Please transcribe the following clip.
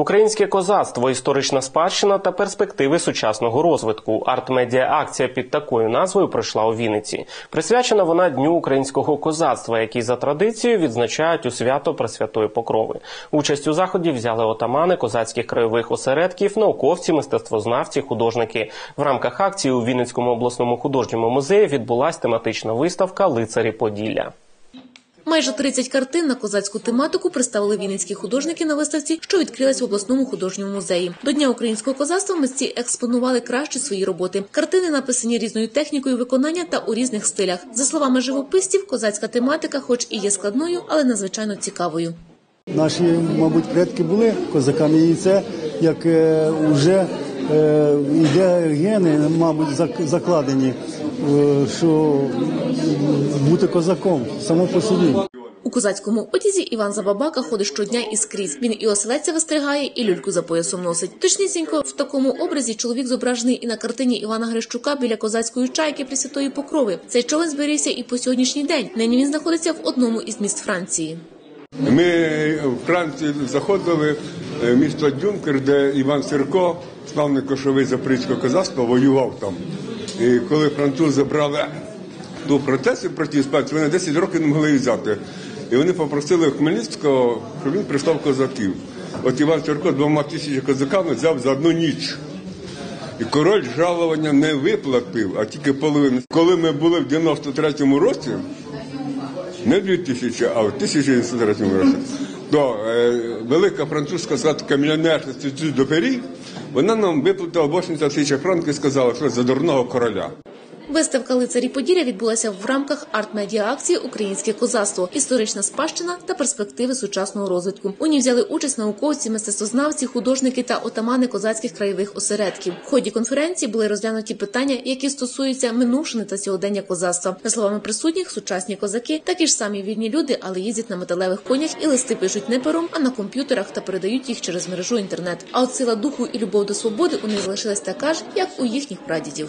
Українське козацтво, історична спадщина та перспективи сучасного розвитку. Арт-медіа акція під такою назвою пройшла у Вінниці. Присвячена вона Дню українського козацтва, який за традицією відзначають у свято Пресвятої Покрови. Участь у заході взяли отамани козацьких краєвих осередків, науковці, мистецтвознавці, художники. В рамках акції у Вінницькому обласному художньому музеї відбулась тематична виставка Лицарі Поділля. Майже 30 картин на козацьку тематику представили вінницькі художники на виставці, що відкрилась в обласному художньому музеї. До дня українського козацтва митці експонували кращі свої роботи. Картини написані різною технікою виконання та у різних стилях. За словами живописців, козацька тематика, хоч і є складною, але надзвичайно цікавою. Наші, мабуть, предки були козаками, і це як вже йде гени, мабуть, закладені, е, що бути козаком само по собі. У козацькому одязі Іван Забабака ходить щодня і скрізь. Він і оселедця вистригає, і люльку за поясом носить. Точнісінько в такому образі чоловік зображений і на картині Івана Грищука біля козацької чайки Пресвятої Покрови. Цей човен зберігся і по сьогоднішній день. Нині він знаходиться в одному із міст Франції. Ми в Франції заходили в місто Дюнкер, де Іван Сірко, славний кошовий запорізького козацтва, воював там. І коли французи брали ту протесту проти іспанців, вони 10 років не могли взяти. І вони попросили Хмельницького, щоб він прислав козаків. От Іван Сірко двома тисячами козаками взяв за одну ніч. І король жалування не виплатив, а тільки половину. Коли ми були в 93-му році, не в 2000, а в 1903 році, то е, велика французька згадка мільйонер Інститут Допері, вона нам виплатила 80 тисяч франків і сказала, що за дурного короля. Виставка лицарі Поділля відбулася в рамках арт-медіа акції Українське козацтво, історична спадщина та перспективи сучасного розвитку. У ній взяли участь науковці, мистецтвознавці, художники та отамани козацьких краєвих осередків. В ході конференції були розглянуті питання, які стосуються минувшини та сьогодення козацтва. За словами присутніх, сучасні козаки такі ж самі вільні люди, але їздять на металевих конях і листи пишуть не пером, а на комп'ютерах та передають їх через мережу інтернет. А от сила духу і любов до свободи у них залишилась така ж, як у їхніх прадідів.